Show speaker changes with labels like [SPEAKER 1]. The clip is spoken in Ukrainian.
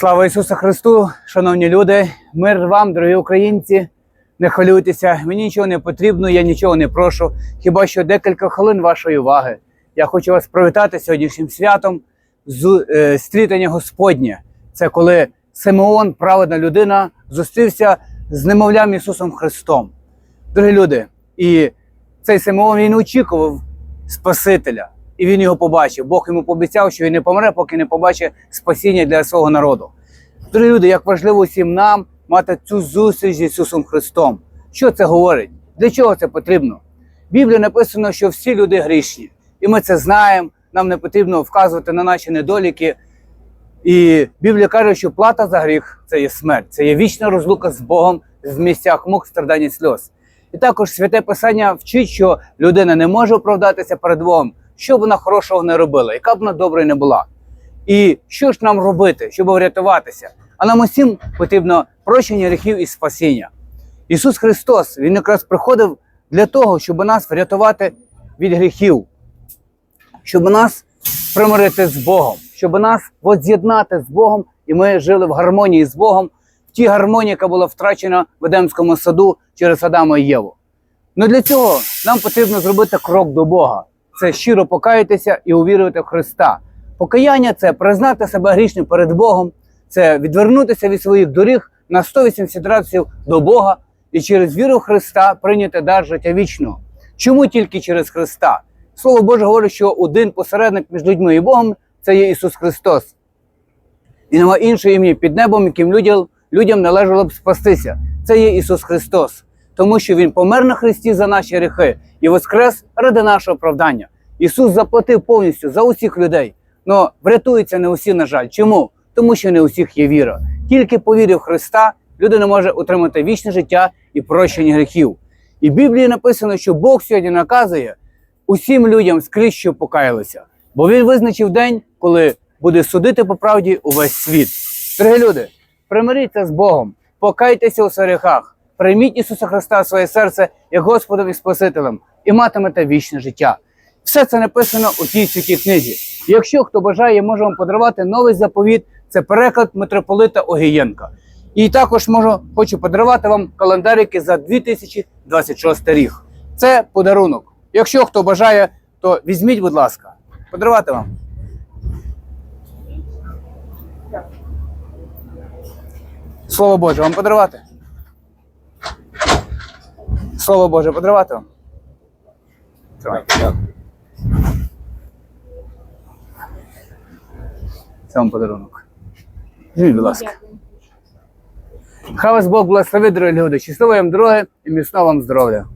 [SPEAKER 1] Слава Ісусу Христу, шановні люди, мир вам, дорогі українці. Не хвилюйтеся, мені нічого не потрібно, я нічого не прошу. Хіба що декілька хвилин вашої уваги. Я хочу вас привітати сьогоднішнім святом з е, стрітання Господнє. Це коли Симеон, праведна людина, зустрівся з немовлям Ісусом Христом. Дорогі люди, і цей Симеон він очікував Спасителя, і він його побачив. Бог йому пообіцяв, що він не помре, поки не побачить спасіння для свого народу. Дорогі люди, як важливо всім нам мати цю зустріч з Ісусом Христом. Що це говорить? Для чого це потрібно? В Біблії написано, що всі люди грішні, і ми це знаємо. Нам не потрібно вказувати на наші недоліки. І Біблія каже, що плата за гріх це є смерть, це є вічна розлука з Богом в місцях мук, страдань і сльоз. І також святе Писання вчить, що людина не може оправдатися перед Богом, що б вона хорошого не робила, яка б вона добра не була. І що ж нам робити, щоб врятуватися? А нам усім потрібно прощення гріхів і спасіння. Ісус Христос Він якраз приходив для того, щоб нас врятувати від гріхів, щоб нас примирити з Богом, щоб нас воз'єднати з Богом, і ми жили в гармонії з Богом, в тій гармонії, яка була втрачена в Едемському саду через Адама і Єву. Ну для цього нам потрібно зробити крок до Бога. Це щиро покаятися і увірувати в Христа. Покаяння це признати себе грішним перед Богом, це відвернутися від своїх доріг на 180 градусів до Бога і через віру в Христа прийняти дар життя вічного. Чому тільки через Христа? Слово Боже говорить, що один посередник між людьми і Богом це є Ісус Христос. І нема іншого імені під небом, яким людям належало б спастися. Це є Ісус Христос, тому що Він помер на Христі за наші гріхи і воскрес ради нашого оправдання. Ісус заплатив повністю за усіх людей. Но врятуються не усі, на жаль. Чому? Тому що не у всіх є віра. Тільки по вірі в Христа людина може отримати вічне життя і прощення гріхів. І в Біблії написано, що Бог сьогодні наказує усім людям скрізь, що покаялися. Бо він визначив день, коли буде судити по правді увесь світ. Дорогі люди, примиріться з Богом, покайтеся у гріхах, прийміть Ісуса Христа в своє серце як Господом і Спасителем, і матимете вічне життя. Все це написано у тій святій книзі. Якщо хто бажає, я можу вам подарувати новий заповіт. Це переклад митрополита Огієнка. І також можу хочу подарувати вам календарики за 2026 рік. Це подарунок. Якщо хто бажає, то візьміть, будь ласка, подарувати вам. Слово Боже, вам подарувати? Слово Боже, подарувати вам? Тримай. Це вам подарунок. Візьміть, будь ласка. Хай вас Бог благословить, дорогі люди. Щасливої вам дороги і міцного вам здоров'я.